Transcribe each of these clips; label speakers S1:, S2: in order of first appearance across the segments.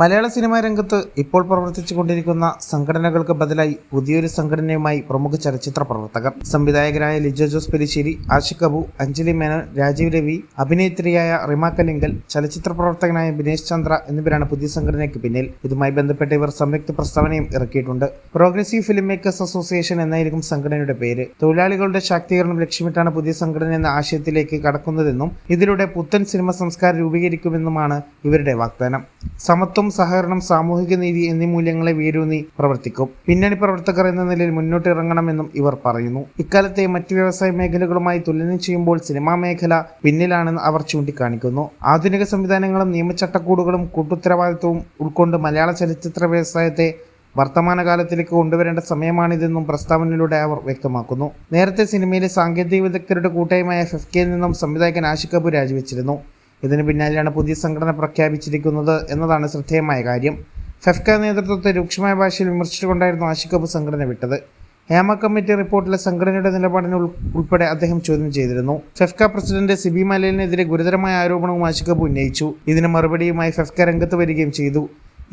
S1: മലയാള cinema രംഗത്ത് ഇപ്പോൾ പ്രവർത്തിച്ചു കൊണ്ടിരിക്കുന്ന സംഘടനകൾക്ക് ബദലായി പുതിയൊരു സംഘടനയുമായി പ്രമുഖ ചലച്ചിത്ര പ്രവർത്തകർ. സംവിധായകരായ ലിജോ ജോസ് പെരിശ്ശേരി ആഷിഖ് അബു അഞ്ജലി മേനോൻ രാജീവ് രവി അഭിനേത്രിയായ റിമ കലിങ്കൽ ചലച്ചിത്ര പ്രവർത്തകനായ ബിനേഷ് ചന്ദ്ര എന്നിവരാണ് പുതിയ സംഘടനയ്ക്ക് പിന്നിൽ. ഇതുമായി ബന്ധപ്പെട്ട് ഇവർ സംയുക്ത പ്രസ്താവനയും ഇറക്കിയിട്ടുണ്ട്. പ്രോഗ്രസീവ് ഫിലിം മേക്കേഴ്സ് അസോസിയേഷൻ എന്നായിരിക്കും സംഘടനയുടെ പേര്. തൊഴിലാളികളുടെ ശാക്തീകരണം ലക്ഷ്യമിട്ടാണ് പുതിയ സംഘടന എന്ന ആശയത്തിലേക്ക് കടക്കുന്നതെന്നും ഇതിലൂടെ പുത്തൻ സിനിമ സംസ്കാരം രൂപീകരിക്കുമെന്നുമാണ് ഇവരുടെ വാഗ്ദാനം. സമത്വം സഹകരണം സാമൂഹിക നീതി എന്നീ മൂല്യങ്ങളെ വേരൂന്നി പ്രവർത്തിക്കും. പിന്നണി പ്രവർത്തകർ എന്ന നിലയിൽ മുന്നോട്ടിറങ്ങണമെന്നും ഇവർ പറയുന്നു. ഇക്കാലത്തെ മറ്റ് വ്യവസായ മേഖലകളുമായി തുലനം ചെയ്യുമ്പോൾ സിനിമാ മേഖല പിന്നിലാണെന്ന് അവർ ചൂണ്ടിക്കാണിക്കുന്നു. ആധുനിക സംവിധാനങ്ങളും നിയമചട്ടക്കൂടുകളും കൂട്ടുത്തരവാദിത്വവും ഉൾക്കൊണ്ട് മലയാള ചലച്ചിത്ര വ്യവസായത്തെ വർത്തമാനകാലത്തിലേക്ക് കൊണ്ടുവരേണ്ട സമയമാണിതെന്നും പ്രസ്താവനയിലൂടെ അവർ വ്യക്തമാക്കുന്നു. നേരത്തെ സിനിമയിലെ സാങ്കേതിക വിദഗ്ധരുടെ കൂട്ടായ്മയായ ഫെഫ്കയിൽ നിന്നും സംവിധായകൻ ആഷിക് കപൂർ രാജിവെച്ചിരുന്നു. ഇതിന് പിന്നാലെയാണ് പുതിയ സംഘടന പ്രഖ്യാപിച്ചിരിക്കുന്നത് എന്നതാണ് ശ്രദ്ധേയമായ കാര്യം. ഫെഫ്ക നേതൃത്വത്തെ രൂക്ഷമായ ഭാഷയിൽ വിമർശിച്ചുകൊണ്ടായിരുന്നു ആഷിഖ് സംഘടന വിട്ടത്. ഹേമ കമ്മിറ്റി റിപ്പോർട്ടിലെ സംഘടനയുടെ നിലപാടിന് ഉൾപ്പെടെ അദ്ദേഹം ചോദ്യം ചെയ്തിരുന്നു. ഫെഫ്ക പ്രസിഡന്റ് സിബി മലയിലിനെതിരെ ഗുരുതരമായ ആരോപണവും ആഷിഖ് ഉന്നയിച്ചു. ഇതിന് മറുപടിയുമായി ഫെഫ്ക രംഗത്ത് വരികയും ചെയ്തു.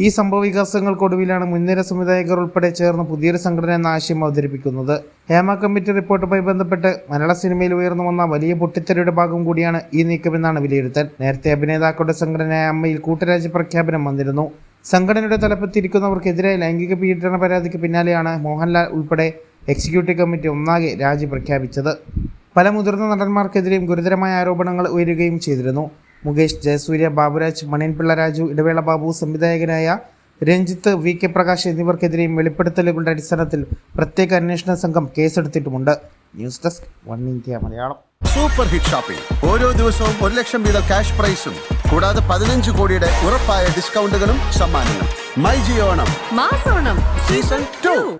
S1: ഈ സംഭവ വികാസങ്ങൾക്കൊടുവിലാണ് മുൻനിര സംവിധായകർ ഉൾപ്പെടെ ചേർന്ന് പുതിയൊരു സംഘടന എന്ന ആശയം അവതരിപ്പിക്കുന്നത്. ഹേമ കമ്മിറ്റി റിപ്പോർട്ടുമായി ബന്ധപ്പെട്ട് മലയാള സിനിമയിൽ ഉയർന്നു വന്ന വലിയ പൊട്ടിത്തെറിയുടെ ഭാഗം കൂടിയാണ് ഈ നീക്കമെന്നാണ് വിലയിരുത്തൽ. നേരത്തെ അഭിനേതാക്കളുടെ സംഘടനയായ അമ്മയിൽ കൂട്ടരാജ്യ പ്രഖ്യാപനം വന്നിരുന്നു. സംഘടനയുടെ തലപ്പത്തിരിക്കുന്നവർക്കെതിരെ ലൈംഗിക പീഡന പരാതിക്ക് പിന്നാലെയാണ് മോഹൻലാൽ ഉൾപ്പെടെ എക്സിക്യൂട്ടീവ് കമ്മിറ്റി ഒന്നാകെ രാജി പ്രഖ്യാപിച്ചത്. പല മുതിർന്ന നടന്മാർക്കെതിരെയും ഗുരുതരമായ ആരോപണങ്ങൾ ഉയരുകയും ചെയ്തിരുന്നു. മുകേഷ് ജയസൂര്യ ബാബുരാജ് മണിയൻപിള്ള രാജു ഇടവേള ബാബു സംവിധായകനായ രഞ്ജിത്ത് വി കെ പ്രകാശ് എന്നിവർക്കെതിരെയും വെളിപ്പെടുത്തലുകളുടെ അടിസ്ഥാനത്തിൽ പ്രത്യേക അന്വേഷണ സംഘം കേസെടുത്തിട്ടുമുണ്ട്. News desk One India Malayalam.
S2: Super hit shopping ഓരോ ദിവസവും ഒരു ലക്ഷം വീതം ക്യാഷ് പ്രൈസും കൂടാതെ പതിനഞ്ച് കോടിയുടെ ഉറപ്പായ ഡിസ്കൗണ്ടുകളും സമ്മാനങ്ങളും. മൈ ജിയോണം
S3: മാസോണം.
S2: Season two